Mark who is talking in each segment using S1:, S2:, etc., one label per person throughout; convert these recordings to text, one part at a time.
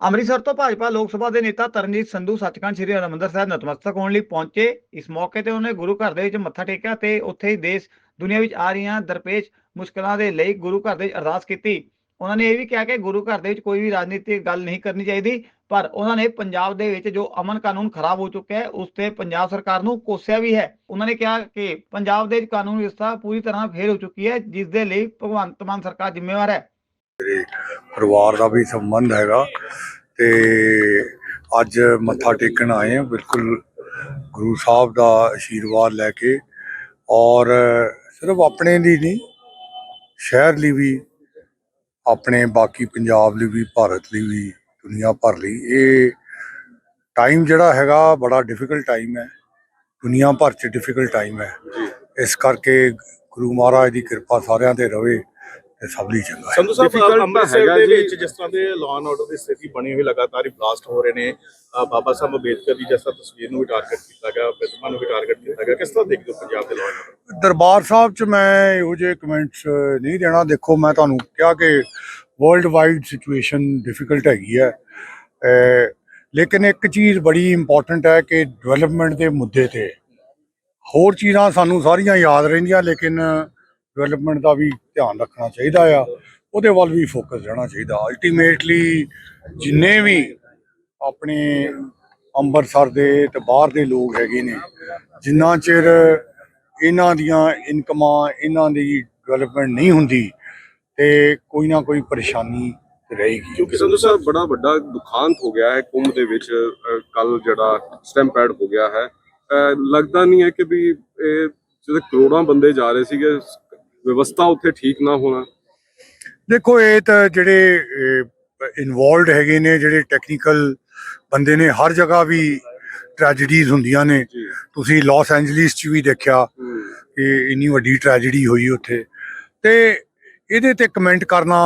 S1: ਅੰਮ੍ਰਿਤਸਰ ਤੋਂ ਭਾਜਪਾ ਲੋਕ ਸਭਾ ਦੇ ਨੇਤਾ ਤਰਨਜੀਤ ਸੰਧੂ, ਸੱਚਖੰਡ ਸ੍ਰੀ ਹਰਿਮੰਦਰ ਸਾਹਿਬ ਨਤਮਸਤਕ ਹੋਣ ਲਈ ਪਹੁੰਚੇ। ਇਸ ਮੌਕੇ ਤੇ ਉਹਨੇ ਗੁਰੂ ਘਰ ਦੇ ਵਿੱਚ ਮੱਥਾ ਟੇਕਿਆ ਤੇ ਉੱਥੇ ਹੀ ਦੇਸ਼, ਦੁਨੀਆ ਵਿੱਚ ਆ ਰਹੀਆਂ ਦਰਪੇਸ਼ ਮੁਸ਼ਕਲਾਂ ਦੇ ਲਈ ਗੁਰੂ ਘਰ ਦੇ ਵਿੱਚ ਅਰਦਾਸ ਕੀਤੀ। ਉਹਨਾਂ ਨੇ ਇਹ ਵੀ ਕਿਹਾ ਕਿ ਗੁਰੂ ਘਰ ਦੇ ਵਿੱਚ ਕੋਈ ਵੀ ਰਾਜਨੀਤਿਕ ਗੱਲ ਨਹੀਂ ਕਰਨੀ ਚਾਹੀਦੀ, ਪਰ ਉਹਨਾਂ ਨੇ ਪੰਜਾਬ ਦੇ ਵਿੱਚ ਜੋ ਅਮਨ ਕਾਨੂੰਨ ਖਰਾਬ ਹੋ ਚੁੱਕਿਆ ਹੈ, ਉਸ ਤੇ ਪੰਜਾਬ ਸਰਕਾਰ ਨੂੰ ਕੋਸਿਆ ਵੀ ਹੈ। ਉਹਨਾਂ ਨੇ ਕਿਹਾ ਕਿ ਪੰਜਾਬ ਦੇ ਵਿੱਚ ਕਾਨੂੰਨ ਵਿਵਸਥਾ ਪੂਰੀ ਤਰ੍ਹਾਂ ਫੇਲ ਹੋ ਚੁੱਕੀ ਹੈ, ਜਿਸ ਦੇ ਲਈ ਭਗਵੰਤ ਮਾਨ ਸਰਕਾਰ ਜ਼ਿੰਮੇਵਾਰ ਹੈ।
S2: ਪਰਿਵਾਰ ਦਾ ਵੀ ਸੰਬੰਧ ਹੈਗਾ ਤੇ ਅੱਜ ਮੱਥਾ ਟੇਕਣ ਆਏ ਹਾਂ, ਬਿਲਕੁਲ ਗੁਰੂ ਸਾਹਿਬ ਦਾ ਆਸ਼ੀਰਵਾਦ ਲੈ ਕੇ ਔਰ ਸਿਰਫ ਆਪਣੇ ਲਈ ਨਹੀਂ, ਸ਼ਹਿਰ ਲਈ ਵੀ, ਆਪਣੇ ਬਾਕੀ ਪੰਜਾਬ ਲਈ ਵੀ, ਭਾਰਤ ਲਈ ਵੀ, ਦੁਨੀਆ ਭਰ ਲਈ। ਇਹ ਟਾਈਮ ਜਿਹੜਾ ਹੈਗਾ ਬੜਾ ਡਿਫਿਕਲਟ ਟਾਈਮ ਹੈ। ਦੁਨੀਆ ਭਰ 'ਚ ਡਿਫਿਕਲਟ ਟਾਈਮ ਹੈ। ਇਸ ਕਰਕੇ ਗੁਰੂ ਮਹਾਰਾਜ ਦੀ ਕਿਰਪਾ ਸਾਰਿਆਂ ਤੇ ਰਵੇ। ਤੇ ਸਭ ਲਈ ਚੰਗਾ ਹੈ।
S3: ਸੰਧੂ ਸਾਹਿਬ ਅੰਮ੍ਰਿਤਸਰ ਦੇ। ਵਿੱਚ ਜਿਸ ਤਰ੍ਹਾਂ ਦੇ ਲਾਅ ਐਂਡ ਆਰਡਰ ਦੀ ਸਥਿਤੀ ਬਣੀ ਹੋਈ ਲਗਾਤਾਰ ਹੀ ਬਲਾਸਟ ਹੋ ਰਹੇ ਨੇ ਬਾਬਾ ਸਾਹਿਬ ਅੰਬੇਦਕਰ ਦੀ ਜਿਸ ਤਰ੍ਹਾਂ ਤਸਵੀਰ ਨੂੰ ਵੀ ਟਾਰਗੇਟ ਕੀਤਾ ਗਿਆ ਪ੍ਰਤਿਮਾ ਨੂੰ ਵੀ ਟਾਰਗੇਟ ਕੀਤਾ ਗਿਆ ਕਿਸ ਤਰ੍ਹਾਂ ਦੇਖਦੇ ਹੋ ਪੰਜਾਬ ਦੇ law and order
S2: Darbar Sahib 'ਚ ਮੈਂ ਇਹੋ ਜਿਹੇ ਕਮੈਂਟਸ ਨਹੀਂ ਦੇਣਾ। ਦੇਖੋ ਮੈਂ ਤੁਹਾਨੂੰ ਕਿਹਾ ਕਿ ਵਰਲਡ ਵਾਈਡ ਸਿਚੁਏਸ਼ਨ ਡਿਫਿਕਲਟ ਹੈਗੀ ਹੈ। ਲੇਕਿਨ ਇੱਕ ਚੀਜ਼ ਬੜੀ ਇੰਪੋਰਟੈਂਟ ਹੈ ਕਿ ਡਿਵੈਲਪਮੈਂਟ ਦੇ ਮੁੱਦੇ ਤੇ ਹੋਰ ਚੀਜ਼ਾਂ ਸਾਨੂੰ ਸਾਰੀਆਂ ਯਾਦ ਰਹਿੰਦੀਆਂ ਲੇਕਿਨ ਡਿਵੈਲਪਮੈਂਟ ਦਾ ਵੀ ਧਿਆਨ ਰੱਖਣਾ ਚਾਹੀਦਾ ਆ। ਉਹਦੇ ਵੱਲ ਵੀ ਫੋਕਸ ਰਹਿਣਾ ਚਾਹੀਦਾ। ਅਲਟੀਮੇਟਲੀ ਜਿੰਨੇ ਵੀ ਆਪਣੇ ਅੰਮ੍ਰਿਤਸਰ ਦੇ ਤੇ ਬਾਹਰ ਦੇ ਲੋਕ ਹੈਗੇ ਨੇ, ਜਿੰਨਾ ਚਿਰ ਇਹਨਾਂ ਦੀਆਂ ਇਨਕਮਾਂ ਇਹਨਾਂ ਦੀ ਡਿਵੈਲਪਮੈਂਟ ਨਹੀਂ ਹੁੰਦੀ ਤੇ ਕੋਈ ਨਾ ਕੋਈ ਪਰੇਸ਼ਾਨੀ ਰਹੇਗੀ।
S4: ਕਿਉਂਕਿ ਸੰਧੂ ਸਾਹਿਬ, ਬੜਾ ਵੱਡਾ ਦੁਖਾਂਤ ਹੋ ਗਿਆ ਹੈ ਕੁੰਭ ਦੇ ਵਿੱਚ। ਕੱਲ ਜਿਹੜਾ ਸਟੈਂਪੈਡ ਹੋ ਗਿਆ ਹੈ। ਲੱਗਦਾ ਨਹੀਂ ਹੈ ਕਿ ਵੀ ਇਹ ਜਿਹੜੇ ਕਰੋੜਾਂ ਬੰਦੇ ਜਾ ਰਹੇ ਸੀਗੇ ਵਿਵਸਥਾ ਉੱਥੇ ਠੀਕ ਨਾ ਹੋਣਾ।
S2: ਦੇਖੋ ਇਹ ਤਾਂ ਜਿਹੜੇ ਇਨਵੋਲਡ ਹੈਗੇ ਨੇ ਜਿਹੜੇ ਟੈਕਨੀਕਲ ਬੰਦੇ ਨੇ ਹਰ ਜਗ੍ਹਾ ਵੀ ਟ੍ਰੈਜਡੀਜ਼ ਹੁੰਦੀਆਂ ਨੇ। ਤੁਸੀਂ ਲਾਸ ਐਂਜਲਿਸ 'ਚ ਵੀ ਦੇਖਿਆ ਕਿ ਇੰਨੀ ਵੱਡੀ ਟ੍ਰੈਜੇਡੀ ਹੋਈ ਉੱਥੇ। ਤੇ ਇਹਦੇ ਤੇ ਕਮੈਂਟ ਕਰਨਾ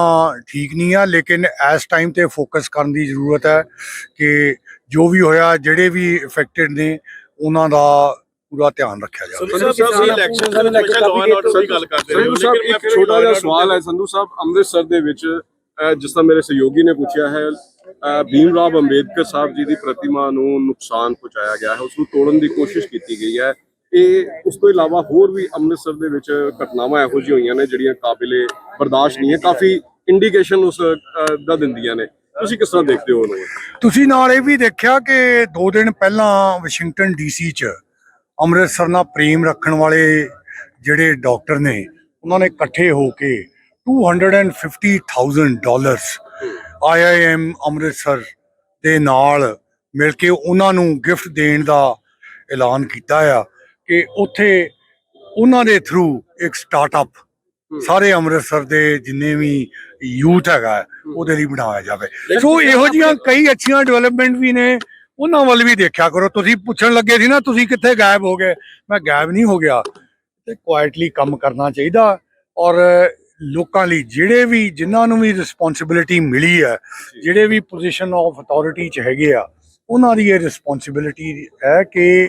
S2: ਠੀਕ ਨਹੀਂ ਆ ਲੇਕਿਨ ਇਸ ਟਾਈਮ ਤੇ ਫੋਕਸ ਕਰਨ ਦੀ ਜ਼ਰੂਰਤ ਹੈ ਕਿ ਜੋ ਵੀ ਹੋਇਆ ਜਿਹੜੇ ਵੀ ਇਫੈਕਟਡ ਨੇ ਉਹਨਾਂ ਦਾ ਪੂਰਾ ਧਿਆਨ ਰੱਖਿਆ ਜਾਵੇ।
S3: ਸੰਧੂ ਸਾਹਿਬ ਤੁਸੀਂ ਇਲੈਕਸ਼ਨ ਦੇ ਵਿੱਚ ਲਾਅ ਐਂਡ ਆਰਡਰ ਦੀ ਗੱਲ ਕਰਦੇ ਰਹੇ ਹੋ
S4: ਸਾਹਿਬ
S3: ਲੇਕਿਨ ਮੈਂ
S4: ਇੱਕ ਛੋਟਾ ਜਿਹਾ ਸਵਾਲ ਹੈ ਸੰਧੂ ਸਾਹਿਬ ਅੰਮ੍ਰਿਤਸਰ ਦੇ ਵਿੱਚ ਜਿਸ ਤਰ੍ਹਾਂ ਮੇਰੇ ਸਹਿਯੋਗੀ ਨੇ ਪੁੱਛਿਆ ਹੈ ਭੀਮ ਰਾਵ ਅੰਬੇਦਕਰ ਸਾਹਿਬ ਜੀ ਦੀ ਪ੍ਰਤਿਮਾ ਨੂੰ ਨੁਕਸਾਨ ਪਹੁੰਚਾਇਆ ਗਿਆ ਹੈ ਉਸ ਨੂੰ ਤੋੜਨ ਦੀ ਕੋਸ਼ਿਸ਼ ਕੀਤੀ ਗਈ ਹੈ। ਇਹ ਉਸ ਤੋਂ ਇਲਾਵਾ ਹੋਰ ਵੀ ਅੰਮ੍ਰਿਤਸਰ ਦੇ ਵਿੱਚ ਘਟਨਾਵਾਂ ਇਹੋ ਜਿਹੀਆਂ ਹੋਈਆਂ ਨੇ ਜਿਹੜੀਆਂ ਕਾਬਿਲੇ ਬਰਦਾਸ਼ਤ ਨਹੀਂ ਹੈ ਕਾਫੀ ਇੰਡੀਕੇਸ਼ਨ ਉਸ ਦਾ ਦਿੰਦੀਆਂ ਨੇ। ਤੁਸੀਂ ਕਿਸ ਤਰ੍ਹਾਂ ਦੇਖਦੇ ਹੋ ਉਹਨੂੰ
S2: ਤੁਸੀਂ ਨਾਲ ਇਹ ਵੀ ਦੇਖਿਆ ਕਿ 2 ਦਿਨ ਪਹਿਲਾਂ ਵਾਸ਼ਿੰਗਟਨ ਡੀਸੀ ਚ ਅੰਮ੍ਰਿਤਸਰ ਨਾਲ ਪ੍ਰੇਮ ਰੱਖਣ ਵਾਲੇ ਜਿਹੜੇ ਡਾਕਟਰ ਨੇ ਉਹਨਾਂ ਨੇ ਇਕੱਠੇ ਹੋ ਕੇ 250000 ਡਾਲਰਸ ਆਈਆਈਐਮ ਅੰਮ੍ਰਿਤਸਰ ਦੇ ਨਾਲ ਮਿਲ ਕੇ ਉਹਨਾਂ ਨੂੰ ਗਿਫਟ ਦੇਣ ਦਾ ਐਲਾਨ ਕੀਤਾ ਆ ਕਿ ਉੱਥੇ ਉਹਨਾਂ ਦੇ ਥਰੂ ਇੱਕ ਸਟਾਰਟਅਪ ਸਾਰੇ ਅੰਮ੍ਰਿਤਸਰ ਦੇ ਜਿੰਨੇ ਵੀ ਯੂਥ ਹੈਗਾ ਉਹਦੇ ਲਈ ਬਣਾਇਆ ਜਾਵੇ। ਸੋ ਇਹੋ ਜੀਆਂ ਕਈ ਅੱਛੀਆਂ ਡਿਵੈਲਪਮੈਂਟ ਵੀ ਨੇ। ਉਹਨਾਂ ਵੱਲ ਵੀ ਦੇਖਿਆ ਕਰੋ। ਤੁਸੀਂ ਪੁੱਛਣ ਲੱਗੇ ਸੀ ਨਾ, ਤੁਸੀਂ ਕਿੱਥੇ ਗਾਇਬ ਹੋ ਗਏ? ਮੈਂ ਗਾਇਬ ਨਹੀਂ ਹੋ ਗਿਆ। ਤੇ ਕੁਆਇਟਲੀ ਕੰਮ ਕਰਨਾ ਚਾਹੀਦਾ। ਔਰ ਲੋਕਾਂ ਲਈ ਜਿਹੜੇ ਵੀ, ਜਿਨ੍ਹਾਂ ਨੂੰ ਵੀ ਰਿਸਪੌਂਸਿਬਿਲਿਟੀ ਮਿਲੀ ਹੈ, ਜਿਹੜੇ ਵੀ ਪੋਜੀਸ਼ਨ ਆਫ ਅਥਾਰਟੀ 'ਚ ਹੈਗੇ ਆ, ਉਹਨਾਂ ਦੀ ਇਹ ਰਿਸਪੌਂਸਿਬਿਲਿਟੀ ਹੈ ਕਿ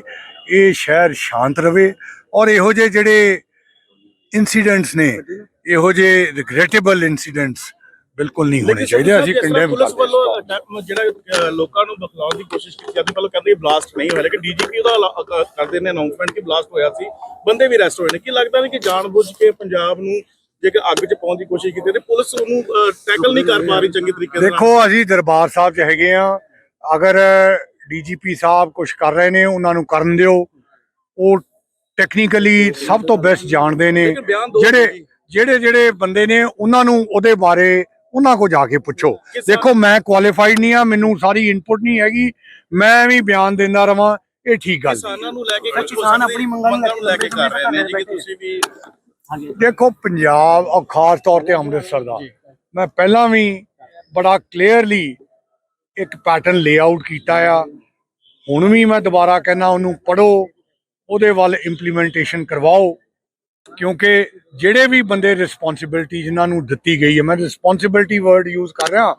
S2: ਇਹ ਸ਼ਹਿਰ ਸ਼ਾਂਤ ਰਵੇ। ਔਰ ਇਹੋ ਜਿਹੇ ਜਿਹੜੇ ਇਨਸੀਡੈਂਟਸ ਨੇ, ਇਹੋ ਜਿਹੇ ਰਿਗਰੈਟੇਬਲ ਇਨਸੀਡੈਂਟਸ ਬਿਲਕੁਲ ਨਹੀਂ ਹੋਣੇ ਚਾਹੀਦੇ ਅਸੀਂ ਕੰਡੈਮ
S3: ਪੁਲਿਸ ਵੱਲੋਂ ਜਿਹੜਾ ਲੋਕਾਂ ਨੂੰ ਬਖਲਾਉਣ ਦੀ ਕੋਸ਼ਿਸ਼ ਕੀਤੀ ਜਾਂਦੀ ਪਹਿਲਾਂ ਕਹਿੰਦੇ ਬਲਾਸਟ ਨਹੀਂ ਹੋਇਆ ਲੇਕਿਨ ਡੀਜੀਪੀ ਉਹਦਾ ਕਰਦੇ ਨੇ ਅਨਾਉਂਸਮੈਂਟ ਕਿ ਬਲਾਸਟ ਹੋਇਆ ਸੀ ਬੰਦੇ ਵੀ ਅਰੈਸਟ ਹੋਏ ਨੇ। ਕੀ ਲੱਗਦਾ ਨਹੀਂ ਕਿ ਜਾਣਬੁੱਝ ਕੇ ਪੰਜਾਬ ਨੂੰ ਜੇਕਰ ਅੱਗ 'ਚ ਪਾਉਣ ਦੀ ਕੋਸ਼ਿਸ਼ ਕੀਤੀ ਤੇ ਪੁਲਿਸ ਉਹਨੂੰ ਟੈਕਲ ਨਹੀਂ ਕਰ ਪਾ ਰਹੀ ਚੰਗੀ ਤਰੀਕੇ ਨਾਲ?
S2: ਦੇਖੋ ਅਸੀਂ ਦਰਬਾਰ ਸਾਹਿਬ 'ਚ ਹੈਗੇ ਆ ਅਗਰ ਡੀਜੀਪੀ ਸਾਹਿਬ ਕੁਝ ਕਰ ਰਹੇ ਨੇ ਉਹਨਾਂ ਨੂੰ ਕਰਨ ਦਿਓ। ਉਹ ਟੈਕਨੀਕਲੀ ਸਭ ਤੋਂ ਬੈਸਟ ਜਾਣਦੇ ਨੇ। ਜਿਹੜੇ ਜਿਹੜੇ ਜਿਹੜੇ ਬੰਦੇ ਨੇ ਉਹਨਾਂ ਨੂੰ ਉਹਦੇ ਬਾਰੇ ਉਹਨਾਂ ਕੋ ਜਾ ਕੇ ਪੁੱਛੋ। ਦੇਖੋ ਮੈਂ ਕੁਆਲੀਫਾਈਡ ਨਹੀਂ ਆ ਮੈਨੂੰ ਸਾਰੀ ਇਨਪੁਟ ਨਹੀਂ ਹੈਗੀ। ਮੈਂ ਵੀ ਬਿਆਨ ਦਿੰਦਾ ਰਵਾਂ ਇਹ ਠੀਕ ਗੱਲ
S3: ਕਿਸਾਨਾਂ ਨੂੰ ਲੈ ਕੇ
S5: ਕਿਸਾਨ ਆਪਣੀ ਮੰਗਾਂ ਨੂੰ
S3: ਲੈ ਕੇ ਕਰ ਰਹੇ ਨੇ ਜੀ ਕਿ। ਤੁਸੀਂ ਵੀ
S2: ਦੇਖੋ ਪੰਜਾਬ ਔਰ ਖਾਸ ਤੌਰ ਤੇ ਅੰਮ੍ਰਿਤਸਰ ਦਾ। ਮੈਂ ਪਹਿਲਾਂ ਵੀ ਬੜਾ ਕਲੀਅਰਲੀ ਇੱਕ ਪੈਟਰਨ ਲੇਆਊਟ ਕੀਤਾ ਆ। ਹੁਣ ਵੀ ਮੈਂ ਦੁਬਾਰਾ ਕਹਿੰਦਾ ਉਹਨੂੰ ਪੜੋ ਉਹਦੇ ਵੱਲ ਇੰਪਲੀਮੈਂਟੇਸ਼ਨ ਕਰਵਾਓ। ਕਿਉਂਕਿ ਜਿਹੜੇ ਵੀ ਬੰਦੇ ਰਿਸਪੌਂਸਿਬਿਲਟੀ ਜਿਨ੍ਹਾਂ ਨੂੰ ਦਿੱਤੀ ਗਈ ਹੈ ਮੈਂ ਰਿਸਪੌਂਸਿਬਿਲਟੀ ਵਰਡ ਯੂਜ਼ ਕਰ ਰਿਹਾ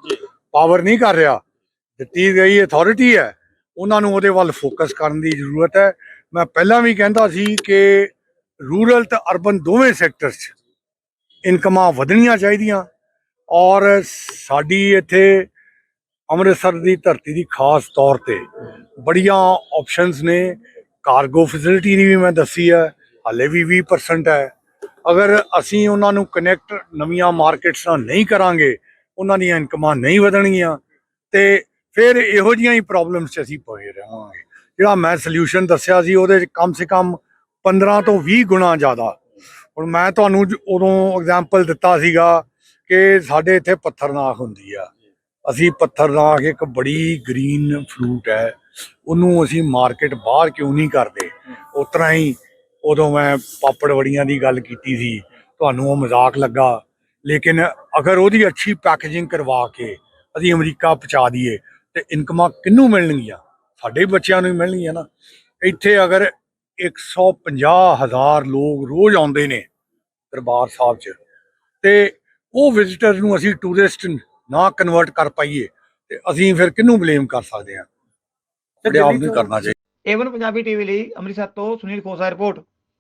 S2: ਪਾਵਰ ਨਹੀਂ ਕਰ ਰਿਹਾ ਦਿੱਤੀ ਗਈ ਅਥਾਰਟੀ ਹੈ ਉਹਨਾਂ ਨੂੰ ਉਹਦੇ ਵੱਲ ਫੋਕਸ ਕਰਨ ਦੀ ਜ਼ਰੂਰਤ ਹੈ। ਮੈਂ ਪਹਿਲਾਂ ਵੀ ਕਹਿੰਦਾ ਸੀ ਕਿ ਰੂਰਲ ਤੇ ਅਰਬਨ ਦੋਵੇਂ ਸੈਕਟਰਸ 'ਚ ਇਨਕਮਾਂ ਵਧਣੀਆਂ ਚਾਹੀਦੀਆਂ ਔਰ ਸਾਡੀ ਇੱਥੇ ਅੰਮ੍ਰਿਤਸਰ ਦੀ ਧਰਤੀ ਦੀ ਖਾਸ ਤੌਰ ਤੇ ਬੜੀਆਂ ਆਪਸ਼ਨਸ ਨੇ। ਕਾਰਗੋ ਫੈਸਿਲਿਟੀ ਦੀ ਵੀ ਮੈਂ ਦੱਸੀ ਹੈ। ਹਾਲੇ ਵੀ 20% ਹੈ। ਅਗਰ ਅਸੀਂ ਉਹਨਾਂ ਨੂੰ ਕਨੈਕਟ ਨਵੀਆਂ ਮਾਰਕੀਟਸ ਨਾਲ ਨਹੀਂ ਕਰਾਂਗੇ, ਉਹਨਾਂ ਦੀਆਂ ਇਨਕਮਾਂ ਨਹੀਂ ਵਧਣਗੀਆਂ, ਤੇ ਫਿਰ ਇਹੋ ਜਿਹੀਆਂ ਹੀ ਪ੍ਰੋਬਲਮਸ 'ਚ ਅਸੀਂ ਪਏ ਰਹਾਂਗੇ। ਜਿਹੜਾ ਮੈਂ ਸੋਲੂਸ਼ਨ ਦੱਸਿਆ ਸੀ, ਉਹਦੇ 'ਚ ਕਮ ਸੇ ਕਮ 15 ਤੋਂ 20 ਗੁਣਾ ਜ਼ਿਆਦਾ। ਹੁਣ ਮੈਂ ਤੁਹਾਨੂੰ ਉਦੋਂ ਐਗਜ਼ਾਮਪਲ ਦਿੱਤਾ ਸੀਗਾ ਕਿ ਸਾਡੇ ਇੱਥੇ ਪੱਥਰਨਾਖ ਹੁੰਦੀ ਆ। ਅਸੀਂ ਪੱਥਰਨਾਖ ਇੱਕ ਬੜੀ ਗ੍ਰੀਨ ਫਰੂਟ ਹੈ। ਉਹਨੂੰ ਅਸੀਂ ਮਾਰਕੀਟ ਬਾਹਰ ਕਿਉਂ ਨਹੀਂ ਕਰਦੇ? ਉਸ ਤਰ੍ਹਾਂ ਹੀ ਉਦੋਂ ਮੈਂ ਪਾਪੜ ਵੜੀਆਂ ਦੀ ਗੱਲ ਕੀਤੀ ਸੀ। ਤੁਹਾਨੂੰ ਉਹ ਮਜ਼ਾਕ ਲੱਗਾ। ਲੇਕਿਨ ਅਗਰ ਉਹਦੀ ਅੱਛੀ ਪੈਕੇਜਿੰਗ ਕਰਵਾ ਕੇ ਅਸੀਂ ਅਮਰੀਕਾ ਪਹੁੰਚਾ ਦਈਏ ਤੇ ਇਨਕਮਾਂ ਕਿੰਨੂੰ ਮਿਲਣਗੀਆਂ? ਸਾਡੇ ਬੱਚਿਆਂ ਨੂੰ ਹੀ ਮਿਲਣਗੀਆਂ ਨਾ। ਇੱਥੇ ਅਗਰ 150 ਹਜ਼ਾਰ ਲੋਕ ਰੋਜ਼ ਆਉਂਦੇ ਨੇ ਦਰਬਾਰ ਸਾਹਿਬ 'ਚ ਤੇ ਉਹ ਵਿਜ਼ਿਟਰ ਨੂੰ ਅਸੀਂ ਟੂਰਿਸਟ ਨਾ ਕਨਵਰਟ ਕਰ ਪਾਈਏ ਤੇ ਅਸੀਂ ਫਿਰ ਕਿਹਨੂੰ ਬਲੇਮ ਕਰ ਸਕਦੇ ਹਾਂ? ਆਪਣੇ ਆਪ ਨੂੰ ਕਰਨਾ ਚਾਹੀਦਾ।
S1: ਏਵਨ ਪੰਜਾਬੀ ਟੀਵੀ ਲਈ ਅੰਮ੍ਰਿਤਸਰ ਤੋਂ ਸੁਨੀਲ ਖੋਸਾ ਰਿਪੋਰਟ।